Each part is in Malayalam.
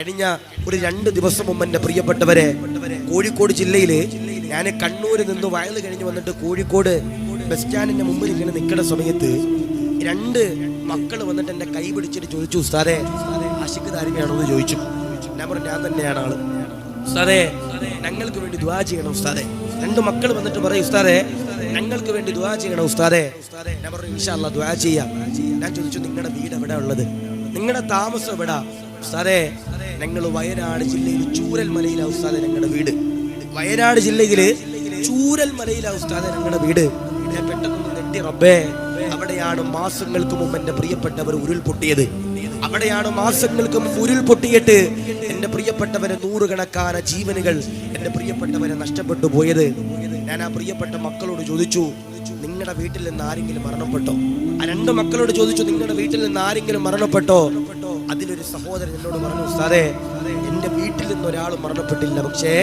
കഴിഞ്ഞ ഒരു രണ്ട് ദിവസം മുമ്പ് എന്റെ പ്രിയപ്പെട്ടവരെ കോഴിക്കോട് ജില്ലയിൽ ഞാൻ കണ്ണൂരിൽ നിന്ന് വയൽ കഴിഞ്ഞ് വന്നിട്ട് കോഴിക്കോട് ബസ് സ്റ്റാൻഡിന്റെ മുമ്പിൽ ഇങ്ങനെ നിൽക്കുന്ന സമയത്ത് രണ്ട് മക്കൾ വന്നിട്ട് എന്റെ കൈ പിടിച്ചിട്ട് ചോദിച്ചു ഉസ്താദെ താരികയാണോ എന്ന് ചോദിച്ചു. ഞാൻ പറഞ്ഞു ഞാൻ തന്നെയാണ് ആൾ. ഉസ്താദെ ഞങ്ങൾക്ക് വേണ്ടി ദ്വാ ചെയ്യണം ഉസ്താദെ. രണ്ട് മക്കൾ വന്നിട്ട് പറയും ഉസ്താദെ ഞങ്ങൾക്ക് വേണ്ടി ദ്വാ ചെയ്യണം ഉസ്താദെ. ഞാൻ പറഞ്ഞു ഇൻഷാല്ല ദ്വാ ചെയ്യാം. ഞാൻ ചോദിച്ചു നിങ്ങളുടെ വീട് എവിടെ ഉള്ളത്? നിങ്ങളുടെ താമസം എവിടാ? ഉസ്താദെ ഞങ്ങൾ വയനാട് ജില്ലയിൽ ചൂരൽ മലയിലെ ഉസ്താദ് ഞങ്ങളുടെ വീട്. വയനാട് ജില്ലയിൽ ചൂരൽ മലയിലെ ഉസ്താദ് ഞങ്ങളുടെ വീട്. റബ്ബേ. അവിടെയാണ് മാസങ്ങൾക്ക് മുമ്പ് എന്റെ പ്രിയപ്പെട്ടവർ ഉരുൾപൊട്ടിയത്. അവിടെയാണ് മാസങ്ങൾക്ക് മുമ്പ് ഉരുൾപൊട്ടിയിട്ട് എന്റെ പ്രിയപ്പെട്ടവരെ നൂറുകണക്കാന ജീവനുകൾ എന്റെ പ്രിയപ്പെട്ടവരെ നഷ്ടപ്പെട്ടു പോയത്. ഞാൻ ആ പ്രിയപ്പെട്ട മക്കളോട് ചോദിച്ചു നിങ്ങളുടെ വീട്ടിൽ നിന്ന് ആരെങ്കിലും മരണപ്പെട്ടോ? ആ രണ്ട് മക്കളോട് ചോദിച്ചു നിങ്ങളുടെ വീട്ടിൽ നിന്ന് ആരെങ്കിലും മരണപ്പെട്ടോ? അതിലൊരു സഹോദരൻ എന്നോട് പറഞ്ഞു സാറേ എന്റെ വീട്ടിൽ നിന്ന് ഒരാൾ മരണപ്പെട്ടില്ല. പക്ഷേ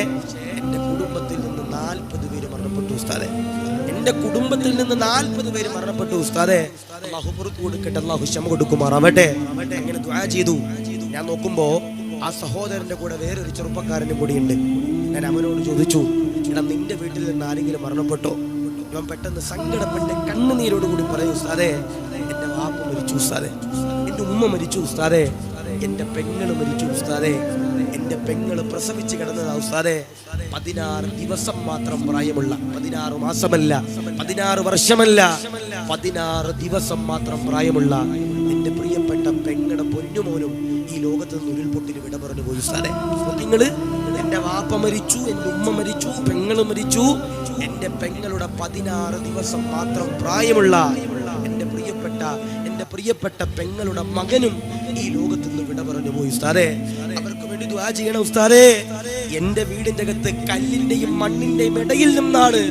എന്റെ കുടുംബത്തിൽ നിന്ന് നാൽപ്പത് പേര് മരണപ്പെട്ടു ഉസ്താദേ. എന്റെ കുടുംബത്തിൽ നിന്ന് നാൽപ്പത് പേര് മരണപ്പെട്ടു ഉസ്താദേ. അള്ളാഹു കൊടുക്കട്ടെ അള്ളാഹു ക്ഷമ കൊടുക്കുമാറാവട്ടെ അങ്ങനെ ദ്വാ ചെയ്തു. ഞാൻ നോക്കുമ്പോ ആ സഹോദരന്റെ കൂടെ വേറൊരു ചെറുപ്പക്കാരനും കൂടിയുണ്ട്. ഞാൻ അവനോട് ചോദിച്ചു എടാ നിന്റെ വീട്ടിൽ നിന്ന് ആരെങ്കിലും മരണപ്പെട്ടോ? ഇവൻ പെട്ടെന്ന് സങ്കടപ്പെട്ട് കണ്ണുനീരോട് കൂടി പറയൂ സാറേ എന്റെ വാപ്പ മരിച്ചു എന്റെ ഉമ്മ മരിച്ചു ഉസ്താദേ. എന്റെ പെങ്ങൾ മരിച്ചു ഉസ്താദേ. എന്റെ പെങ്ങൾ പ്രസവിച്ച് കിടന്നതാ ഉസ്താദേ. പതിനാറ് ദിവസം മാത്രം പ്രായമുള്ള പതിനാറ് മാസമല്ല പതിനാറ് വർഷമല്ല പതിനാറ് ദിവസം മാത്രം പ്രായമുള്ള എന്റെ പ്രിയപ്പെട്ട പെങ്ങളുടെ പൊന്നുമോനും ഈ ലോകത്ത് നിന്ന് ഉരുൾപൊട്ടിന് വിട പറഞ്ഞു പോയി ഉസ്താദേ. നിങ്ങൾ എന്റെ വാപ്പ മരിച്ചു എന്റെ ഉമ്മ മരിച്ചു പെങ്ങൾ മരിച്ചു. എന്റെ പെങ്ങളുടെ പതിനാറ് ദിവസം മാത്രം പ്രായമുള്ള പ്രിയപ്പെട്ട പെങ്ങളുടെ മകനും ഈ ലോകത്ത് നിന്ന് വിട പറഞ്ഞു പോയി ഉസ്താദേ. അവർക്ക് വേണ്ടി ദ്വാ ചെയ്യണം ഉസ്താദേ. എന്റെ വീടിന്റെ അകത്ത് കല്ലിന്റെയും മണ്ണിന്റെയും ഇടയിൽ നിന്നാണ്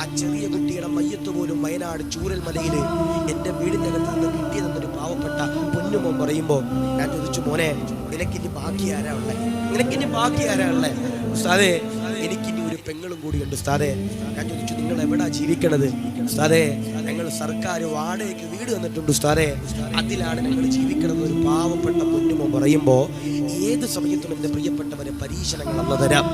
ആ ചെറിയ കുട്ടിയുടെ മയ്യത്ത് പോലും വയനാട് ചൂരൽ മലയിൽ എന്റെ വീടിന്റെ അകത്ത് നിന്ന് കിട്ടിയതെന്നൊരു പാവപ്പെട്ട പൊന്നുമോ പറയുമ്പോ ഞാൻ ചോദിച്ചു മോനെ നിനക്കിനി ബാക്കി ആരാ ഉള്ളേ? നിനക്കിനി ബാക്കി ആരാ ഉള്ളേ? ഉസ്താദേ എനിക്കിനി പെങ്ങളും കൂടിയുണ്ട് ഉസ്താദേ ഞാൻ ചോദിച്ചു നിങ്ങൾ എവിടാ ജീവിക്കണത്? ഉസ്താദേ ഞങ്ങൾ സർക്കാർ വാടകയ്ക്ക് വീട് വന്നിട്ടുണ്ട് ഉസ്താദേ. അതിലാണ് ഞങ്ങൾ ജീവിക്കണത് ഒരു പാവപ്പെട്ട കുഞ്ഞുമോ പറയുമ്പോൾ ഏത് സമയത്തും എന്റെ പ്രിയപ്പെട്ടവരെ പരീക്ഷണങ്ങൾ അന്ന് തരാം.